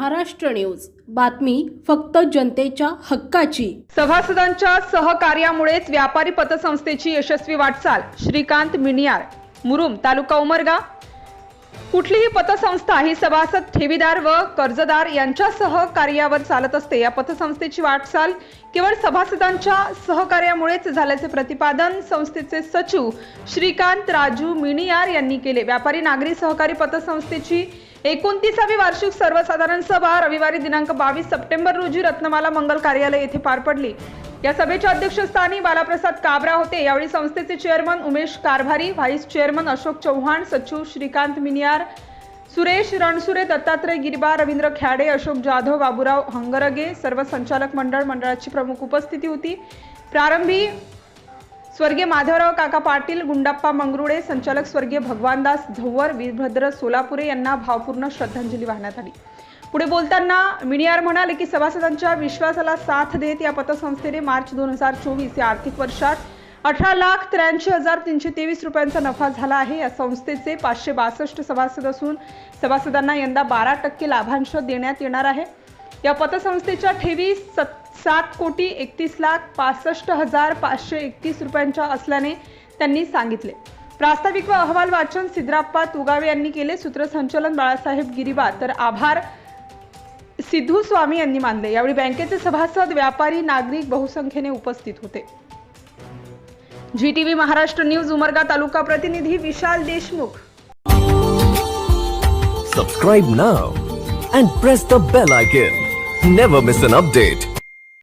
Maharashtra news. बातमी फक्त जनतेच्या हक्काची. सभासदांच्या सहकार्यामुळेच व्यापारी पतसंस्थेची यशस्वी वाटचाल. श्रीकांत मिनियार मुरुम तालुका उमरगा. कुठलीही पतसंस्था ही सभासद ठेवीदार व कर्जदार यांच्या सहकार्यावर चालत असते. या पतसंस्थेची वाटचाल केवळ सभासदांच्या सहकार्यामुळेच झाल्याचे प्रतिपादन संस्थेचे सचिव श्रीकांत राजू मिनियार यांनी केले. व्यापारी नागरी सहकारी पतसंस्थेची एकोणतीसावी वार्षिक सर्वसाधारण सभा रविवारी दिनांक बावीस सप्टेंबर रोजी रत्नमाला मंगल कार्यालय येथे पार पडली. या सभेच्या अध्यक्षस्थानी बालाप्रसाद काबरा होते. यावेळी संस्थेचे chairman Umesh Karbhari vice chairman Ashok Chavan सचिव श्रीकांत मिनियार सुरेश रणसुरे दत्तात्रय गिरबा रवींद्र ख्याडे अशोक जाधव बाबुराव हंगरगे सर्व संचालक मंडळ मंडळाची प्रमुख उपस्थिती होती. प्रारंभी स्वर्गीय माधवराव काका पाटील गुंडाप्पा मंगरुळे संचालक स्वर्गीय भगवानदास झव्वर वीरभद्र सोलापुरे यांना भावपूर्ण श्रद्धांजली वाहण्यात आली. पुढे बोलताना मिनियार म्हणाले की सभासदांच्या विश्वासाला साथ देत या पतसंस्थेने मार्च दोन हजार चोवीस या आर्थिक वर्षात अठरा लाख त्र्याऐंशी हजार तीनशे तेवीस रुपयांचा नफा झाला आहे. या संस्थेचे पाचशे बासष्ट सभासद असून सभासदांना यंदा बारा टक्के लाभांश देण्यात येणार आहे. या पतसंस्थेच्या ठेवी सत् सात कोटी एकतीस लाख पासष्ट हजार पाचशे एकतीस रुपयांच्या असल्याने त्यांनी सांगितले. प्रास्ताविक व अहवाल वाचन सिद्धराप्पा तुगावे यांनी केले सूत्रसंचलन बाळासाहेब गिरीबा तर आभार सिद्धू स्वामी यांनी मानले. यावेळी बँकेचे सभासद व्यापारी नागरिक बहुसंख्येने उपस्थित होते. G T V Maharashtra news Umarga taluka प्रतिनिधी Vishal Deshmukh. Subscribe now and press the bell icon never miss an update